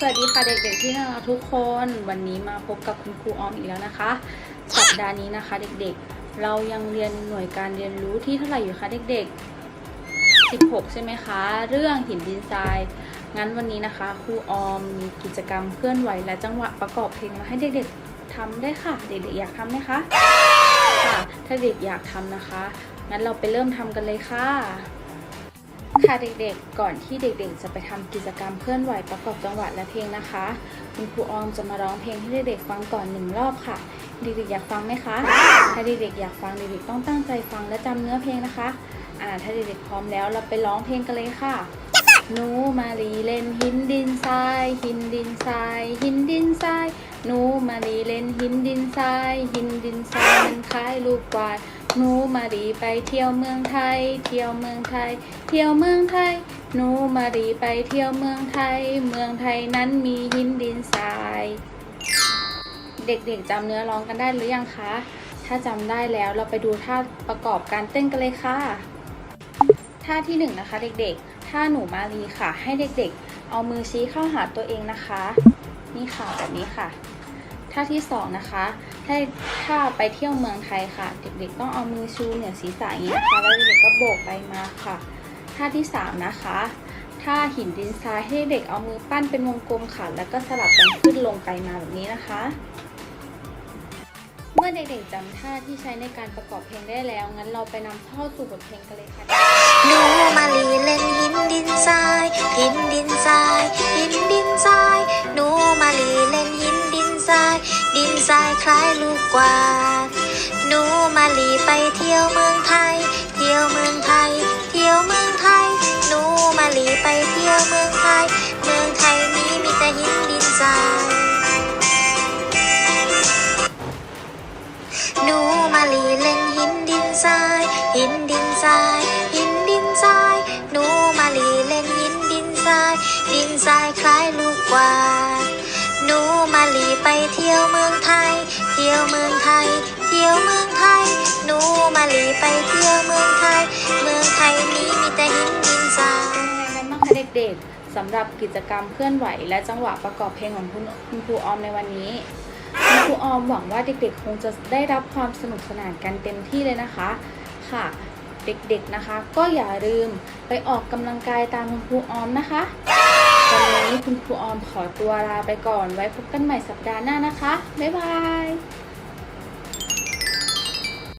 สวัสดีค่ะเด็กๆที่น่ารักทุกคนวันนี้มาพบกับคุณครูออมอีกแล้วนะคะ สัปดาห์นี้นะคะ เด็กๆ เรายังเรียนหน่วยการเรียนรู้ที่เท่าไหร่อยู่คะเด็กๆ 16 ใช่ไหมคะ เรื่องหินดินทรายงั้นวันนี้นะคะครูออมมีกิจกรรมเคลื่อนไหวและจังหวะประกอบเพลงมาให้เด็กๆทำได้ค่ะ เด็กๆอยากทำไหมคะค่ะถ้าเด็กอยากทำนะคะงั้นเราไปเริ่มทำกันเลยค่ะ ค่ะเด็กๆ ก่อนที่เด็กๆ จะไปทำกิจกรรมเคลื่อนไหวประกอบจังหวะและเพลงนะคะ คุณครูออมจะมาร้องเพลงให้เด็กๆฟังก่อนหนึ่งรอบค่ะ เด็กๆอยากฟังไหมคะ ถ้าเด็กๆอยากฟังเด็กๆต้องตั้งใจฟังและจำเนื้อเพลงนะคะ อ่า ถ้าเด็กๆพร้อมแล้วเราไปร้องเพลงกันเลยค่ะหนูมาลีเล่นหินดินทรายหินดินทรายหินดินทรายหนูมาลีเล่นหินดินทรายหินดินทรายมันคล้ายลูกกวาด หนูมารีไปเที่ยวเมืองไทย เที่ยวเมืองไทย เที่ยวเมืองไทย หนูมารีไปเที่ยวเมืองไทย เมืองไทยนั้นมีหินดินทราย เด็กๆจำเนื้อร้องกันได้หรือยังคะ ถ้าจำได้แล้วเราไปดูท่าประกอบการเต้นกันเลยค่ะ ท่าที่หนึ่งนะคะเด็กๆ ท่าหนูมารีค่ะ ให้เด็กๆ เอามือชี้เข้าหาตัวเองนะคะ นี่ค่ะแบบนี้ค่ะ ท่าที่สองนะคะถ้าถ้าไปเที่ยวเมืองไทยค่ะ เด็กๆต้องเอามือชูเหนือศีรษะอย่างนี้นะคะแล้วเด็กๆก็โบกไปมาค่ะท่าที่สามนะคะท่าหินดินทรายให้เด็กเอามือปั้นเป็นวงกลมค่ะ แล้วก็สลับกันขึ้นลงไปมาแบบนี้นะคะ เมื่อเด็กๆจำท่าที่ใช้ในการประกอบเพลงได้แล้ว งั้นเราไปนำเข้าสู่บทเพลงกันเลยค่ะ ดินทรายคล้ายลูกกวาดหนูมาลีไปเที่ยวเมืองไทย เที่ยวเมืองไทย เที่ยวเมืองไทย หนูมาลีไปเที่ยวเมืองไทย เมืองไทยนี้มีแต่หินดินทราย หนูมาลีเล่นหินดินทราย หินดินทราย หินดินทราย หนูมาลีเล่นหินดินทราย ดินทรายคล้ายลูกกวาด บ้างคะเด็กๆสำหรับกิจกรรมเคลื่อนไหว และจังหวะประกอบเพลงของคุณคุณครูออมในวันนี้คุณครูออมหวังว่าเด็กๆ คงจะได้รับความสนุกสนานกันเต็มที่เลยนะคะ ค่ะ เด็กๆนะคะ ก็อย่าลืมไปออกกำลังกายตามคุณครูออมนะคะวันนี้คุณครูออมขอตัวลาไปก่อนไว้พบกันใหม่สัปดาห์หน้านะคะ บ๊ายบาย